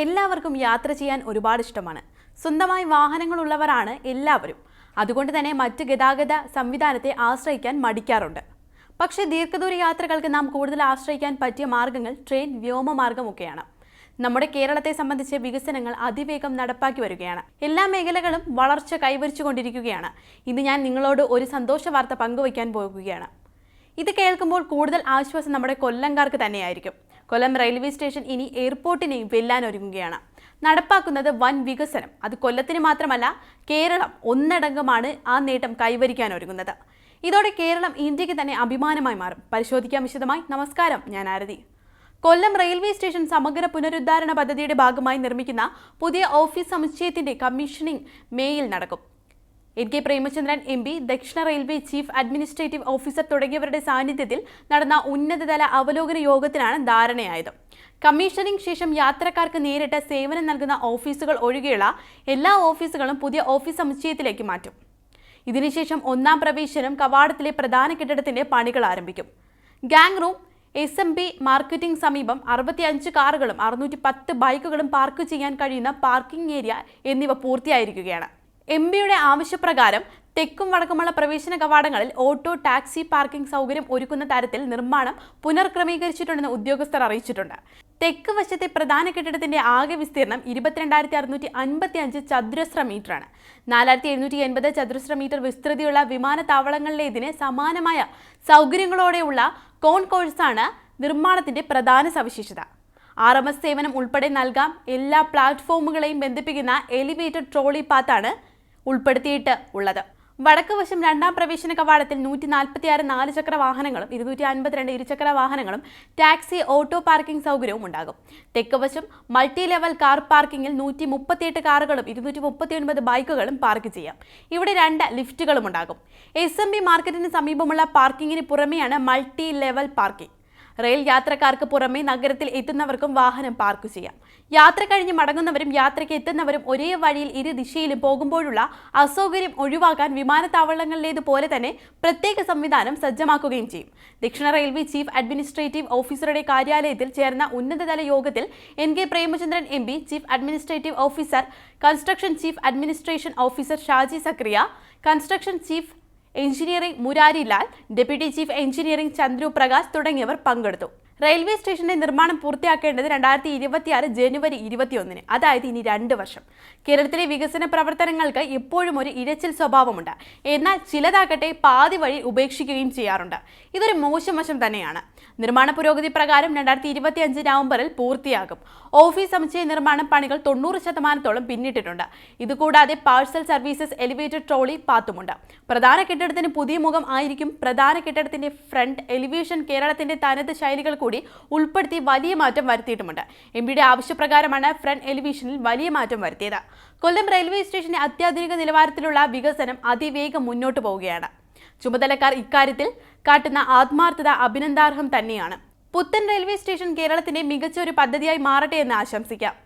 എല്ലാവർക്കും യാത്ര ചെയ്യാൻ ഒരുപാട് ഇഷ്ടമാണ്. സ്വന്തമായി വാഹനങ്ങളുള്ളവരാണ് എല്ലാവരും. അതുകൊണ്ട് തന്നെ മറ്റ് ഗതാഗത സംവിധാനത്തെ ആശ്രയിക്കാൻ മടിക്കാറുണ്ട്. പക്ഷേ ദീർഘദൂര യാത്രകൾക്ക് നാം കൂടുതൽ ആശ്രയിക്കാൻ പറ്റിയ മാർഗങ്ങൾ ട്രെയിൻ വ്യോമമാർഗമൊക്കെയാണ്. നമ്മുടെ കേരളത്തെ സംബന്ധിച്ച് വികസനങ്ങൾ അതിവേഗം നടപ്പാക്കി വരികയാണ്. എല്ലാ മേഖലകളും വളർച്ച കൈവരിച്ചുകൊണ്ടിരിക്കുകയാണ്. ഇന്ന് ഞാൻ നിങ്ങളോട് ഒരു സന്തോഷ വാർത്ത പങ്കുവയ്ക്കാൻ പോകുകയാണ്. ഇത് കേൾക്കുമ്പോൾ കൂടുതൽ ആശ്വാസം നമ്മുടെ കൊല്ലംകാർക്ക് തന്നെയായിരിക്കും. കൊല്ലം റെയിൽവേ സ്റ്റേഷൻ ഇനി എയർപോർട്ടിനെയും വെല്ലാൻ ഒരുങ്ങുകയാണ് നടപ്പാക്കുന്നത് വൻ വികസനം. അത് കൊല്ലത്തിന് മാത്രമല്ല കേരളം ഒന്നടങ്കമാണ് ആ നേട്ടം കൈവരിക്കാൻ ഒരുങ്ങുന്നത് ഇതോടെ കേരളം ഇന്ത്യയ്ക്ക് തന്നെ അഭിമാനമായി മാറും. പരിശോധിക്കാം വിശദമായി. നമസ്കാരം ഞാൻ ആരതി. കൊല്ലം റെയിൽവേ സ്റ്റേഷൻ സമഗ്ര പുനരുദ്ധാരണ പദ്ധതിയുടെ ഭാഗമായി നിർമ്മിക്കുന്ന പുതിയ ഓഫീസ് സമുച്ചയത്തിന്റെ കമ്മീഷനിംഗ് മേയിൽ നടക്കും. N K Premachandran M P ദക്ഷിണ റെയിൽവേ ചീഫ് അഡ്മിനിസ്ട്രേറ്റീവ് ഓഫീസർ തുടങ്ങിയവരുടെ സാന്നിധ്യത്തിൽ നടന്ന ഉന്നതതല അവലോകന യോഗത്തിനാണ് ധാരണയായത്. കമ്മീഷനിംഗ് ശേഷം യാത്രക്കാർക്ക് നേരിട്ട് സേവനം നൽകുന്ന ഓഫീസുകൾ ഒഴികെയുള്ള എല്ലാ ഓഫീസുകളും പുതിയ ഓഫീസ് സമുച്ചയത്തിലേക്ക് മാറ്റും. ഇതിനുശേഷം ഒന്നാം പ്രവേശനം കവാടത്തിലെ പ്രധാന കെട്ടിടത്തിന്റെ പണികൾ ആരംഭിക്കും. Gang room S M B marketing സമീപം അറുപത്തിയഞ്ച് കാറുകളും അറുന്നൂറ്റി പത്ത് ബൈക്കുകളും പാർക്ക് ചെയ്യാൻ കഴിയുന്ന പാർക്കിംഗ് ഏരിയ എന്നിവ പൂർത്തിയായിരിക്കുകയാണ്. എം പിയുടെ ആവശ്യപ്രകാരം തെക്കും വടക്കുമുള്ള പ്രവേശന കവാടങ്ങളിൽ ഓട്ടോ ടാക്സി പാർക്കിംഗ് സൗകര്യം ഒരുക്കുന്ന തരത്തിൽ നിർമ്മാണം പുനർക്രമീകരിച്ചിട്ടുണ്ടെന്ന് ഉദ്യോഗസ്ഥർ അറിയിച്ചിട്ടുണ്ട്. തെക്ക് വശത്തെ പ്രധാന കെട്ടിടത്തിന്റെ ആകെ വിസ്തീർണം ഇരുപത്തിരണ്ടായിരത്തി അറുന്നൂറ്റി അൻപത്തി അഞ്ച് ചതുരശ്ര മീറ്ററാണ്. നാലായിരത്തി എഴുന്നൂറ്റി എൺപത് ചതുരശ്ര മീറ്റർ വിസ്തൃതിയുള്ള വിമാനത്താവളങ്ങളിലേതിന് സമാനമായ സൗകര്യങ്ങളോടെയുള്ള കോൺകോഴ്സാണ് നിർമ്മാണത്തിന്റെ പ്രധാന സവിശേഷത. ആർ എം എസ് സേവനം ഉൾപ്പെടെ നൽകാം. എല്ലാ പ്ലാറ്റ്ഫോമുകളെയും ബന്ധിപ്പിക്കുന്ന എലിവേറ്റഡ് ട്രോളി പാത്താണ് ഉൾപ്പെടുത്തിയിട്ട് ഉള്ളത്. വടക്ക് വശം രണ്ടാം പ്രവേശന കവാടത്തിൽ നൂറ്റി നാൽപ്പത്തി ആറ് നാല് ചക്ര വാഹനങ്ങളും ഇരുന്നൂറ്റി അൻപത്തിരണ്ട് ഇരുചക്ര വാഹനങ്ങളും ടാക്സി ഓട്ടോ പാർക്കിംഗ് സൗകര്യവും ഉണ്ടാകും. തെക്ക് വശം മൾട്ടി ലെവൽ കാർ പാർക്കിംഗിൽ നൂറ്റി മുപ്പത്തിയെട്ട് കാറുകളും ഇരുന്നൂറ്റി മുപ്പത്തി ഒൻപത് ബൈക്കുകളും പാർക്ക് ചെയ്യാം. ഇവിടെ രണ്ട് ലിഫ്റ്റുകളും ഉണ്ടാകും എസ് എം ബി മാർക്കറ്റിന് സമീപമുള്ള പാർക്കിങ്ങിന് പുറമെയാണ് മൾട്ടി ലെവൽ പാർക്കിംഗ്. റെയിൽ യാത്രക്കാർക്ക് പുറമെ നഗരത്തിൽ എത്തുന്നവർക്കും വാഹനം പാർക്ക് ചെയ്യാം. യാത്ര കഴിഞ്ഞ് മടങ്ങുന്നവരും യാത്രയ്ക്ക് എത്തുന്നവരും ഒരേ വഴിയിൽ ഇരു ദിശയിലും പോകുമ്പോഴുള്ള അസൗകര്യം ഒഴിവാക്കാൻ വിമാനത്താവളങ്ങളിലേതുപോലെ തന്നെ പ്രത്യേക സംവിധാനം സജ്ജമാക്കുകയും ചെയ്യും. ദക്ഷിണ റെയിൽവേ ചീഫ് അഡ്മിനിസ്ട്രേറ്റീവ് ഓഫീസറുടെ കാര്യാലയത്തിൽ ചേർന്ന ഉന്നതതല യോഗത്തിൽ N K Premachandran M chief administrative officer construction chief administration officer Shaji Zachariah construction chief engineering Murari Lal deputy chief engineering Chandru Prakash തുടങ്ങിയവർ പങ്കെടുത്തു. റെയിൽവേ സ്റ്റേഷന്റെ നിർമ്മാണം പൂർത്തിയാക്കേണ്ടത് രണ്ടായിരത്തി ഇരുപത്തിയാറ് ജനുവരി ഇരുപത്തിയൊന്നിന് അതായത് ഇനി രണ്ട് വർഷം. കേരളത്തിലെ വികസന പ്രവർത്തനങ്ങൾക്ക് എപ്പോഴും ഒരു ഇരച്ചിൽ സ്വഭാവമുണ്ട്. എന്നാൽ ചിലതാകട്ടെ പാതി വഴി ഉപേക്ഷിക്കുകയും ചെയ്യാറുണ്ട്. ഇതൊരു മോശം വശം തന്നെയാണ്. നിർമ്മാണ പുരോഗതി പ്രകാരം രണ്ടായിരത്തി ഇരുപത്തി അഞ്ച് നവംബറിൽ പൂർത്തിയാകും. ഓഫീസ് സമുച്ചയ നിർമ്മാണ പണികൾ തൊണ്ണൂറ് ശതമാനത്തോളം പിന്നിട്ടിട്ടുണ്ട്. ഇതുകൂടാതെ പാഴ്സൽ സർവീസസ് എലിവേറ്റഡ് ട്രോളി പാത്തുമുണ്ട്. പ്രധാന കെട്ടിടത്തിന് പുതിയ മുഖം ആയിരിക്കും. പ്രധാന കെട്ടിടത്തിന്റെ ഫ്രണ്ട് എലിവേഷൻ കേരളത്തിന്റെ തനത് ശൈലികൾ കൂടി ഉൾപ്പെടുത്തി വലിയ മാറ്റം വരുത്തിയിട്ടുമുണ്ട്. എം പിയുടെ ആവശ്യപ്രകാരമാണ് ഫ്രണ്ട് എലിവേഷനിൽ വലിയ മാറ്റം വരുത്തിയത്. കൊല്ലം റെയിൽവേ സ്റ്റേഷന്റെ അത്യാധുനിക നിലവാരത്തിലുള്ള വികസനം അതിവേഗം മുന്നോട്ട് പോവുകയാണ്. ചുമതലക്കാർ ഇക്കാര്യത്തിൽ കാട്ടുന്ന ആത്മാർത്ഥത അഭിനന്ദാർഹം തന്നെയാണ്. പുത്തൻ റെയിൽവേ സ്റ്റേഷൻ കേരളത്തിന്റെ മികച്ച ഒരു പദ്ധതിയായി മാറട്ടെ എന്ന് ആശംസിക്കാം.